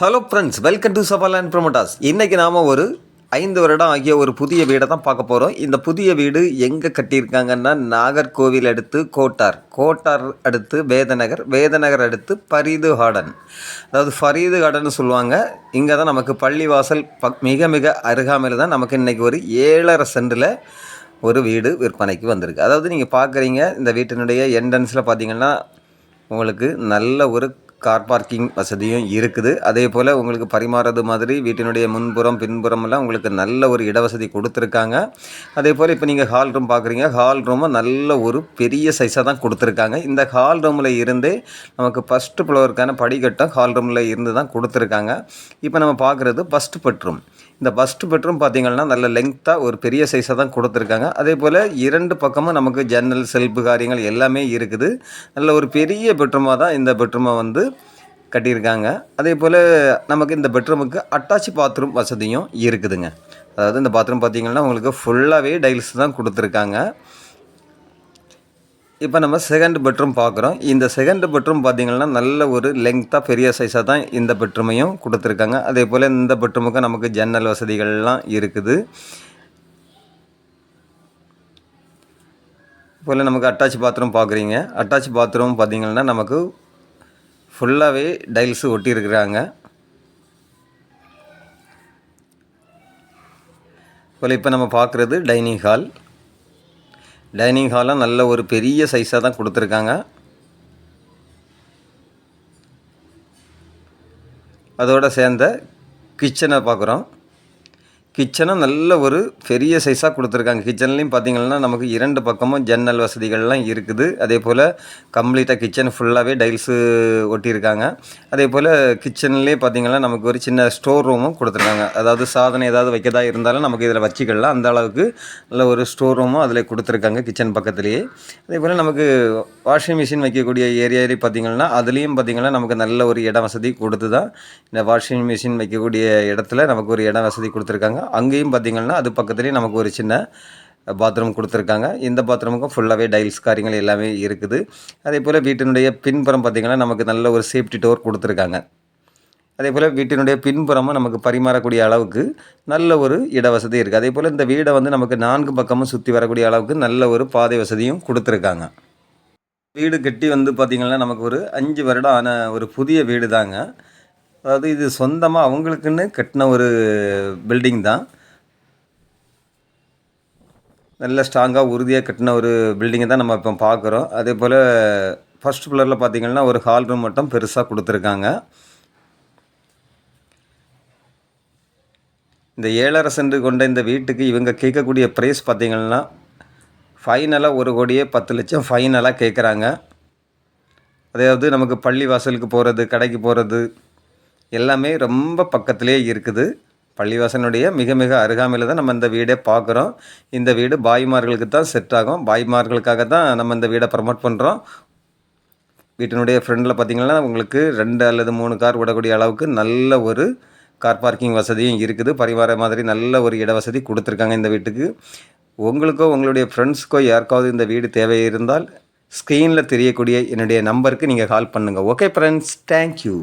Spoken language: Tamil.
Hello friends welcome to Saval and promoters இன்றைக்கி நாம் ஒரு ஐந்து வருடம் ஆகிய ஒரு புதிய வீடை தான் பார்க்க போகிறோம் இந்த புதிய வீடு எங்கே கட்டியிருக்காங்கன்னா நாகர்கோவில் அடுத்து கோட்டார். கோட்டார் அடுத்து வேதநகர் வேதநகர் அடுத்து ஃபரீது கார்டன் அதாவது ஃபரீது கார்டன் சொல்லுவாங்க. இங்கே தான் நமக்கு பள்ளிவாசல் ப மிக மிக அருகாமையில் தான் நமக்கு இன்றைக்கி ஒரு ஏழரை சென்டில் ஒரு வீடு விற்பனைக்கு வந்திருக்கு. அதாவது நீங்கள் பார்க்குறீங்க இந்த வீட்டினுடைய என்ட்ரன்ஸில் பார்த்தீங்கன்னா உங்களுக்கு நல்ல ஒரு கார் பார்க்கிங் வசதியும் இருக்குது. அதே போல் உங்களுக்கு பரிமாறது மாதிரி வீட்டினுடைய முன்புறம் பின்புறமெல்லாம் உங்களுக்கு நல்ல ஒரு இடவசதி கொடுத்துருக்காங்க. அதே போல் இப்போ நீங்கள் ஹால் ரூம் பார்க்குறீங்க ஹால் ரூமை நல்ல ஒரு பெரிய சைஸாக தான் கொடுத்துருக்காங்க. இந்த ஹால் ரூமில் இருந்தே நமக்கு ஃபஸ்ட்டு ஃப்ளோருக்கான படிக்கட்டம் ஹால் ரூமில் இருந்து தான் கொடுத்துருக்காங்க. இப்போ நம்ம பார்க்குறது ஃபஸ்ட்டு பெட்ரூம் இந்த ஃபஸ்ட்டு பெட்ரூம் பார்த்தீங்கன்னா நல்ல லெங்க்த்தாக ஒரு பெரிய சைஸாக தான் கொடுத்துருக்காங்க. அதே போல் இரண்டு பக்கமும் நமக்கு ஜன்னல் செல்ஃபு காரியங்கள் எல்லாமே இருக்குது. நல்ல ஒரு பெரிய பெட்ரூமாக தான் இந்த பெட்ரூமை வந்து கட்டியிருக்காங்க. அதே போல் நமக்கு இந்த பெட்ரூமுக்கு அட்டாச் பாத்ரூம் வசதியும் இருக்குதுங்க. அதாவது இந்த பாத்ரூம் பார்த்தீங்கன்னா உங்களுக்கு ஃபுல்லாகவே டைல்ஸ் தான் கொடுத்துருக்காங்க. இப்போ நம்ம செகண்ட் பெட்ரூம் பார்க்குறோம். இந்த செகண்ட் பெட்ரூம் பார்த்தீங்கன்னா நல்ல ஒரு லெங்க்த்தாக பெரிய சைஸாக தான் இந்த பெட்ரூமையும் கொடுத்துருக்காங்க. அதே போல் இந்த பெட்ரூமுக்கு நமக்கு ஜன்னல் வசதிகள்லாம் இருக்குது. போல் நமக்கு அட்டாச் பாத்ரூம் பார்க்குறீங்க. அட்டாச் பாத்ரூம் பார்த்தீங்கன்னா நமக்கு ஃபுல்லாகவே டைல்ஸு ஒட்டியிருக்கிறாங்க. போல் இப்போ நம்ம பார்க்குறது டைனிங் ஹால் டைனிங் ஹாலாக நல்ல ஒரு பெரிய சைஸாக தான் கொடுத்துருக்காங்க. அதோடு சேர்ந்த கிச்சனை பார்க்குறோம் கிச்சனும் நல்ல ஒரு பெரிய சைஸாக கொடுத்துருக்காங்க. கிச்சன்லேயும் பார்த்தீங்கன்னா நமக்கு இரண்டு பக்கமும் ஜன்னல் வசதிகள்லாம் இருக்குது. அதே போல் கம்ப்ளீட்டாக கிச்சன் ஃபுல்லாகவே டைல்ஸு ஒட்டியிருக்காங்க. அதே போல் கிச்சன்லேயே பார்த்தீங்கன்னா நமக்கு ஒரு சின்ன ஸ்டோர் ரூமும் கொடுத்துருக்காங்க. அதாவது சாதனை ஏதாவது வைக்கதா இருந்தாலும் நமக்கு இதில் வச்சுக்கலாம். அந்த அளவுக்கு நல்ல ஒரு ஸ்டோர் ரூமும் அதில் கொடுத்துருக்காங்க கிச்சன் பக்கத்துலேயே. அதே போல் நமக்கு வாஷிங் மிஷின் வைக்கக்கூடிய ஏரியாவிலே பார்த்திங்கன்னா அதுலேயும் பார்த்திங்கன்னா நமக்கு நல்ல ஒரு இட வசதி கொடுத்து தான் இந்த வாஷிங் மிஷின் வைக்கக்கூடிய இடத்துல நமக்கு ஒரு இட வசதி கொடுத்துருக்காங்க. அங்கேயும் பார்த்திங்கன்னா அது பக்கத்துலேயும் நமக்கு ஒரு சின்ன பாத்ரூம் கொடுத்துருக்காங்க. இந்த பாத்ரூமுக்கும் ஃபுல்லாகவே டைல்ஸ் காரியங்கள் எல்லாமே இருக்குது. அதே போல் வீட்டினுடைய பின்புறம் பார்த்திங்கன்னா நமக்கு நல்ல ஒரு சேஃப்டி டோர் கொடுத்துருக்காங்க. அதே போல் வீட்டினுடைய பின்புறமும் நமக்கு பரிமாறக்கூடிய அளவுக்கு நல்ல ஒரு இட வசதி இருக்குது அதே போல் இந்த வீடை வந்து நமக்கு நான்கு பக்கமும் சுற்றி வரக்கூடிய அளவுக்கு நல்ல ஒரு பாதை வசதியும் கொடுத்துருக்காங்க. வீடு கட்டி வந்து பார்த்திங்கன்னா நமக்கு ஒரு அஞ்சு வருடம் ஆன ஒரு புதிய வீடு தாங்க அதாவது இது சொந்தமாக அவங்களுக்குன்னு கட்டின ஒரு பில்டிங் தான். நல்ல ஸ்ட்ராங்காக உறுதியாக கட்டின ஒரு பில்டிங்கை தான் நம்ம இப்போ பார்க்குறோம். அதே போல் ஃபஸ்ட் ஃப்ளோரில் பார்த்திங்கன்னா ஒரு ஹால் ரூம் மட்டும் பெருசாக கொடுத்துருக்காங்க. இந்த ஏழரை சென்று கொண்ட இந்த வீட்டுக்கு இவங்க கேட்கக்கூடிய ப்ரைஸ் பார்த்திங்கன்னா ஃபைனலாக ஒரு கோடியே பத்து லட்சம் ஃபைனலாக கேட்குறாங்க. அதாவது நமக்கு பள்ளி வாசலுக்கு போகிறது கடைக்கு போகிறது எல்லாமே ரொம்ப பக்கத்துலேயே இருக்குது. பள்ளிவாசனுடைய மிக மிக அருகாமையில் தான் நம்ம இந்த வீடே பார்க்குறோம். இந்த வீடு பாய்மார்களுக்கு தான் செட் ஆகும். பாய்மார்களுக்காக தான் நம்ம இந்த வீடை ப்ரமோட் பண்ணுறோம் வீட்டினுடைய ஃப்ரெண்டில் பார்த்திங்கன்னா உங்களுக்கு ரெண்டு அல்லது மூணு கார் விடக்கூடிய அளவுக்கு நல்ல ஒரு கார் பார்க்கிங் வசதியும் இருக்குது. பரிவார மாதிரி நல்ல ஒரு இட வசதி கொடுத்துருக்காங்க இந்த வீட்டுக்கு. உங்களுக்கோ உங்களுடைய ஃப்ரெண்ட்ஸுக்கோ யாருக்காவது இந்த வீடு தேவை இருந்தால் ஸ்க்ரீனில் தெரியக்கூடிய என்னுடைய நம்பருக்கு நீங்கள் கால் பண்ணுங்கள் ஓகே ஃப்ரெண்ட்ஸ் தேங்க்யூ